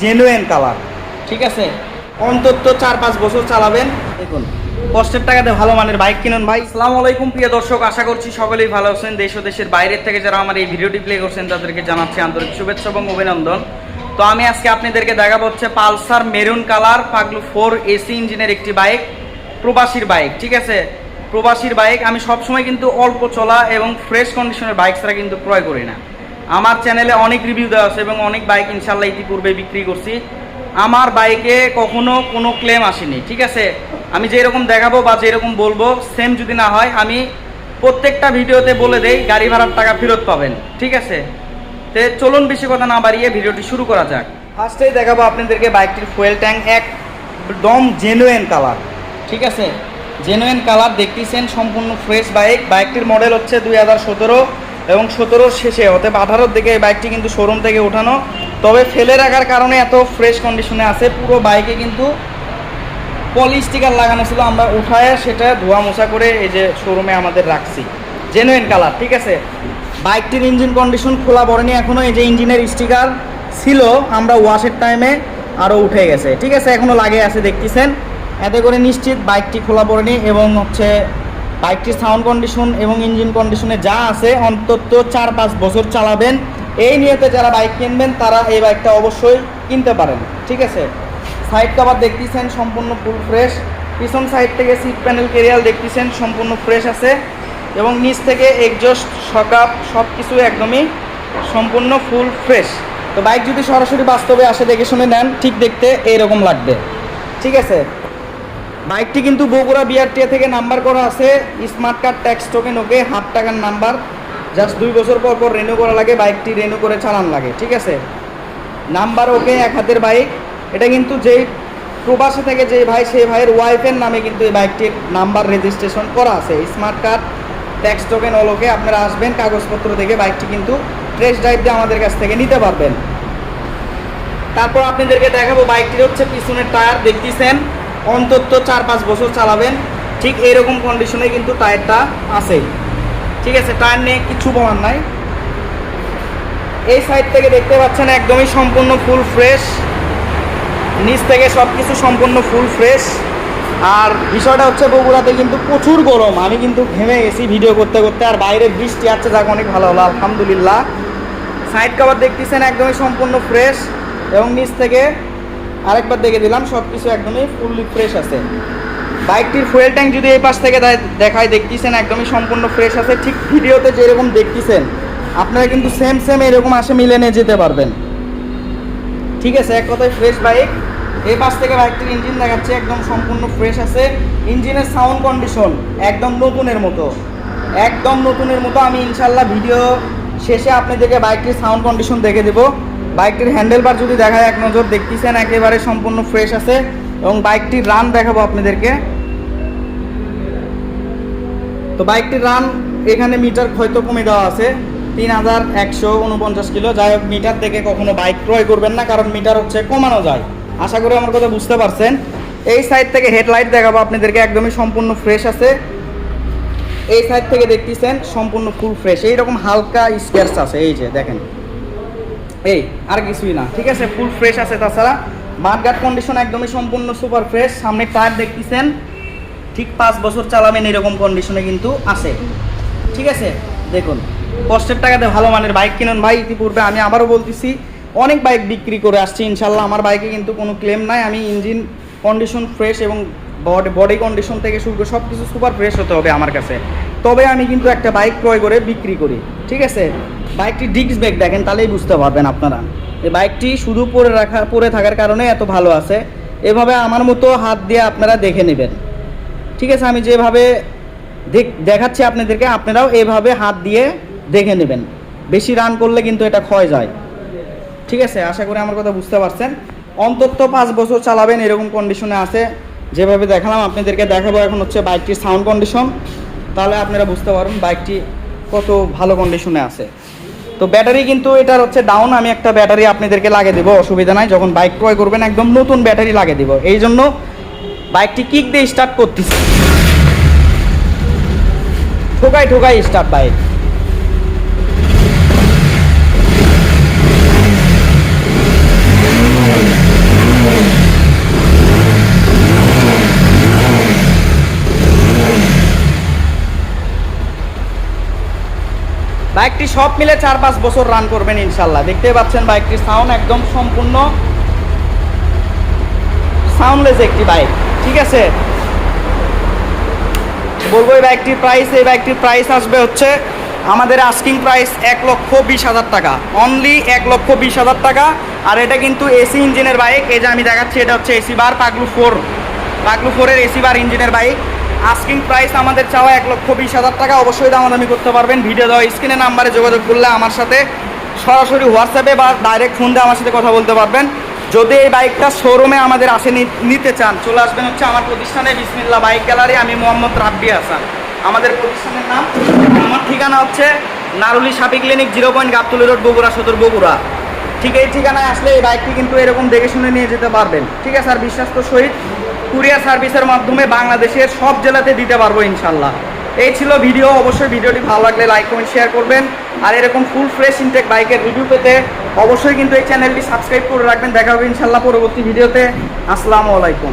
Genuine colour ঠিক আছে? অন্তত চার পাঁচ বছর চালাবেন। দেখুন, কষ্টের টাকাতে ভালো মানের বাইক কিনুন ভাই। আসসালামু আলাইকুম, প্রিয় দর্শক। আশা করছি সকলেই ভালো আছেন। দেশ ও দেশের বাইরের থেকে যারা আমার এই ভিডিওটি প্লে করছেন, তাদেরকে জানাচ্ছি আন্তরিক শুভেচ্ছা এবং অভিনন্দন। তো আমি আজকে আপনাদেরকে দেখাবো হচ্ছে পালসার মেরুন কালার পাগলু ফোর এসি ইঞ্জিনের একটি বাইক প্রবাসীর বাইক ঠিক আছে? প্রবাসীর বাইক আমি সবসময় কিন্তু অল্প চলা এবং ফ্রেশ কন্ডিশনের বাইক ছাড়া কিন্তু ক্রয় করি না। আমার চ্যানেলে অনেক রিভিউ দেওয়া আছে এবং অনেক বাইক ইনশাল্লাহ ইতিপূর্বে বিক্রি করছি। আমার বাইকে কখনো কোনো ক্লেম আসেনি, ঠিক আছে? আমি যেরকম দেখাবো বা যেরকম বলব সেম যদি না হয়, আমি প্রত্যেকটা ভিডিওতে বলে দেই, গাড়ি ভাড়ার টাকা ফেরত পাবেন, ঠিক আছে? তে চলুন বেশি কথা না বাড়িয়ে ভিডিওটি শুরু করা যাক। ফার্স্টেই দেখাবো আপনাদেরকে বাইকটির ফুয়েল ট্যাঙ্ক একদম জেনুয়েন কালার ঠিক আছে? জেনুইন কালার দেখতেছেন, সম্পূর্ণ ফ্রেশ বাইক বাইকটির মডেল হচ্ছে দুই হাজার সতেরো। এবং সতেরোর শেষে, অতএব আঠারোর দিকে এই বাইকটি কিন্তু শোরুম থেকে ওঠানো। তবে ফেলে রাখার কারণে এত ফ্রেশ কন্ডিশনে আছে। পুরো বাইকে কিন্তু পলি স্টিকার লাগানো ছিল। আমরা উঠায় সেটা ধোয়া মোছা করে এই যে শোরুমে আমাদের রাখছি। জেনুইন কালার ঠিক আছে? বাইকটির ইঞ্জিন কন্ডিশন খোলা পড়েনি এখনও এই যে ইঞ্জিনের স্টিকার ছিল, আমরা ওয়াশের টাইমে আরও উঠে গেছে। ঠিক আছে? এখনও লাগে আছে, দেখতেছেন? এতে করে নিশ্চিত বাইকটি খোলা পড়েনি এবং হচ্ছে বাইকটির সাউন্ড কন্ডিশন এবং ইঞ্জিন কন্ডিশনে যা আছে অন্তত চার পাঁচ বছর চালাবেন। এই নিয়েতে যারা বাইক কিনবেন, তারা এই বাইকটা অবশ্যই কিনতে পারেন। ঠিক আছে? সাইড কভার দেখতেছেন, সম্পূর্ণ ফুল ফ্রেশ পিছন সাইড থেকে সিট প্যানেল কেরিয়াল দেখতেছেন, সম্পূর্ণ ফ্রেশ আছে। এবং নিচ থেকে এক্সজস্ট সকাপ সব কিছু একদমই সম্পূর্ণ ফুল ফ্রেশ তো বাইক যদি সরাসরি বাস্তবে আসে, দেখে শুনে নেন, ঠিক দেখতে এইরকম লাগবে। ঠিক আছে? বাইকটি কিন্তু বগুড়া বিআরটিএ থেকে নাম্বার করা আছে। Smart card, tax token, okay, half টাকার নাম্বার। জাস্ট দুই বছর পর পর রেনু করা লাগে, বাইকটি রেনু করে চালান লাগে, ঠিক আছে? নাম্বার, ওকে, এক হাতের বাইক। এটা কিন্তু যেই প্রবাসে থেকে যে ভাই, সেই ভাইয়ের ওয়াইফের নামে কিন্তু এই বাইকটির নাম্বার রেজিস্ট্রেশন করা আছে। স্মার্ট কার্ড, ট্যাক্স টোকেন ওলোকে আপনারা আসবেন, কাগজপত্র দেখে বাইকটি কিন্তু টেস্ট ড্রাইভ দিয়ে আমাদের কাছ থেকে নিতে পারবেন। তারপর আপনাদেরকে দেখাবো বাইকটির হচ্ছে পিছনের টায়ার দেখতেছেন? অন্তত চার পাঁচ বছর চালাবেন। ঠিক এরকম কন্ডিশনে কিন্তু টায়ারটা আছে ঠিক আছে, টায়ার নিয়ে কিছু বলার নাই। এই সাইড থেকে দেখতে পাচ্ছেন একদমই সম্পূর্ণ ফুল ফ্রেশ নিচ থেকে সব কিছু সম্পূর্ণ ফুল ফ্রেশ আর বিষয়টা হচ্ছে বগুড়াতে কিন্তু প্রচুর গরম। আমি কিন্তু ঘেমে গেছি ভিডিও করতে করতে, আর বাইরে বৃষ্টি আছে যাক অনেক ভালো হলো, আলহামদুলিল্লাহ। সাইড কভার দেখতেছেন একদমই সম্পূর্ণ ফ্রেশ এবং নিচ থেকে আরেকবার দেখে দিলাম সব কিছু একদমই ফুললি ফ্রেশ আছে। বাইকটির ফুয়েল ট্যাঙ্ক যদি এই পাশ থেকে দেখায়, দেখতেছেন একদমই সম্পূর্ণ ফ্রেশ আছে। ঠিক ভিডিওতে যেরকম দেখতেছেন, আপনারা কিন্তু সেম সেম এরকম আসে মিলে নিয়ে যেতে পারবেন। ঠিক আছে, এক কথায় ফ্রেশ বাইক এই পাশ থেকে বাইকটির ইঞ্জিন দেখাচ্ছে, একদম সম্পূর্ণ ফ্রেশ আছে। ইঞ্জিনের সাউন্ড কন্ডিশন একদম নতুনের মতো। একদম নতুনের মতো, আমি ইনশাল্লাহ ভিডিও শেষে আপনাদেরকে বাইকটির সাউন্ড কন্ডিশন দেখে দেবো। বাইকটির হ্যান্ডেল বার যদি দেখায় এক নজর, দেখতেছেন একেবারে সম্পূর্ণ ফ্রেশ আছে এবং বাইকটির রান দেখাবো আপনাদেরকে। তো বাইকটির রান এখানে মিটার হয়তো কমে দেওয়া আছে, তিন হাজার একশো উনপঞ্চাশ কিলো। যাই হোক মিটার থেকে কখনো বাইক ক্রয় করবেন না, কারণ মিটার হচ্ছে কমানো যায়। আশা করি আমার কথা বুঝতে পারছেন। এই সাইড থেকে হেডলাইট দেখাবো আপনাদেরকে, একদমই সম্পূর্ণ ফ্রেশ আছে। এই সাইড থেকে দেখতেছেন সম্পূর্ণ ফুল ফ্রেশ এইরকম হালকা স্কেচ আছে, এই যে দেখেন। এই, আর কিছুই না, ঠিক আছে? ফুল ফ্রেশ আছে তাছাড়া। মাঠঘাট কন্ডিশন একদমই সম্পূর্ণ সুপার ফ্রেশ সামনে টায়ার দেখতেছেন, ঠিক পাঁচ বছর চালাবেন এরকম কন্ডিশনে কিন্তু আছে। ঠিক আছে? দেখুন, কষ্টের টাকাতে ভালো মানের বাইক কিনুন। ভাই, ইতিপূর্বে আমি আবারও বলতেছি, অনেক বাইক বিক্রি করে আসছি। ইনশাল্লাহ আমার বাইকে কিন্তু কোনো ক্লেম নাই। আমি ইঞ্জিন কন্ডিশন ফ্রেশ এবং বডি বডি কন্ডিশন থেকে শুরু করে সব কিছু সুপার ফ্রেশ হতে হবে আমার কাছে। তবে আমি কিন্তু একটা বাইক ক্রয় করে বিক্রি করি, ঠিক আছে? বাইকটি ডিক্স ব্রেক দেখেন, তাহলেই বুঝতে পারবেন আপনারা। এই বাইকটি শুধু পরে রাখা, পরে থাকার কারণে এত ভালো আছে। এভাবে আমার মতো হাত দিয়ে আপনারা দেখে নেবেন। ঠিক আছে, আমি যেভাবে দেখ- দেখাচ্ছি আপনাদেরকে, আপনারাও এভাবে হাত দিয়ে দেখে নেবেন। বেশি রান করলে কিন্তু এটা ক্ষয় যায়। ঠিক আছে, আশা করি আমার কথা বুঝতে পারছেন। অন্তত পাঁচ বছর চালাবেন, এরকম কন্ডিশনে আছে। যেভাবে দেখালাম, আপনাদেরকে দেখাবো এখন হচ্ছে বাইকটির সাউন্ড কন্ডিশন তাহলে আপনারা বুঝতে পারবেন বাইকটি কত ভালো কন্ডিশনে আছে। তো ব্যাটারি কিন্তু এটার হচ্ছে ডাউন আমি একটা ব্যাটারি আপনাদেরকে লাগিয়ে দেবো, অসুবিধা নাই, যখন বাইক ক্রয় করবেন, একদম নতুন ব্যাটারি লাগিয়ে দেবো। এই জন্য বাইকটি কিক দিয়ে স্টার্ট করতেছি। ঠোকাই ঠোকাই স্টার্ট বাইক বাইকটি সব মিলে চার পাঁচ বছর রান করবেন ইনশাল্লাহ দেখতে পাচ্ছেন বাইকটির সাউন্ড একদম সম্পূর্ণ সাউন্ডলেস একটি বাইক ঠিক আছে? বলব এই বাইকটির প্রাইস এই বাইকটির প্রাইস আসবে হচ্ছে আমাদের আস্কিং প্রাইস এক লক্ষ বিশ হাজার টাকা। অনলি এক লক্ষ বিশ হাজার টাকা। আর এটা কিন্তু এসি ইঞ্জিনের বাইক এই যে আমি দেখাচ্ছি, এটা হচ্ছে এসি বার পাগলু ফোর পাগলু ফোরের এসি বার ইঞ্জিনের বাইক আস্কিং প্রাইস আমাদের চাওয়া এক লক্ষ বিশ হাজার টাকা। অবশ্যই দামাদামি করতে পারবেন। ভিডিও দেওয়া স্ক্রিনের নাম্বারে যোগাযোগ করলে আমার সাথে সরাসরি হোয়াটসঅ্যাপে বা ডাইরেক্ট ফোন দিয়ে আমার সাথে কথা বলতে পারবেন। যদি এই বাইকটা শোরুমে আমাদের আসে নিতে চান, চলে আসবেন হচ্ছে আমার প্রতিষ্ঠানে বিসমিল্লা বাইক গ্যালারি আমি মোহাম্মদ রাব্বি হাসান। আমাদের প্রতিষ্ঠানের নাম আমার ঠিকানা হচ্ছে Naruli সাপি clinic zero point Gabtali road Bogura Sadar, Bogura. ঠিক এই ঠিকানায় আসলে এই বাইকটি কিন্তু এরকম দেখে শুনে নিয়ে যেতে পারবেন। ঠিক আছে, আর বিশ্বাস্ত সহিত কুরিয়ার সার্ভিসের মাধ্যমে বাংলাদেশের সব জেলাতে দিতে পারব ইনশাল্লাহ। এই ছিল ভিডিও, অবশ্যই ভিডিওটি ভালো লাগলে লাইক কমেন্ট শেয়ার করবেন। আর এরকম ফুল ফ্রেশ ইনটেক বাইকের রিভিউ পেতে অবশ্যই কিন্তু এই চ্যানেলটি সাবস্ক্রাইব করে রাখবেন। দেখা হবে ইনশাল্লাহ পরবর্তী ভিডিওতে আসসালামু আলাইকুম।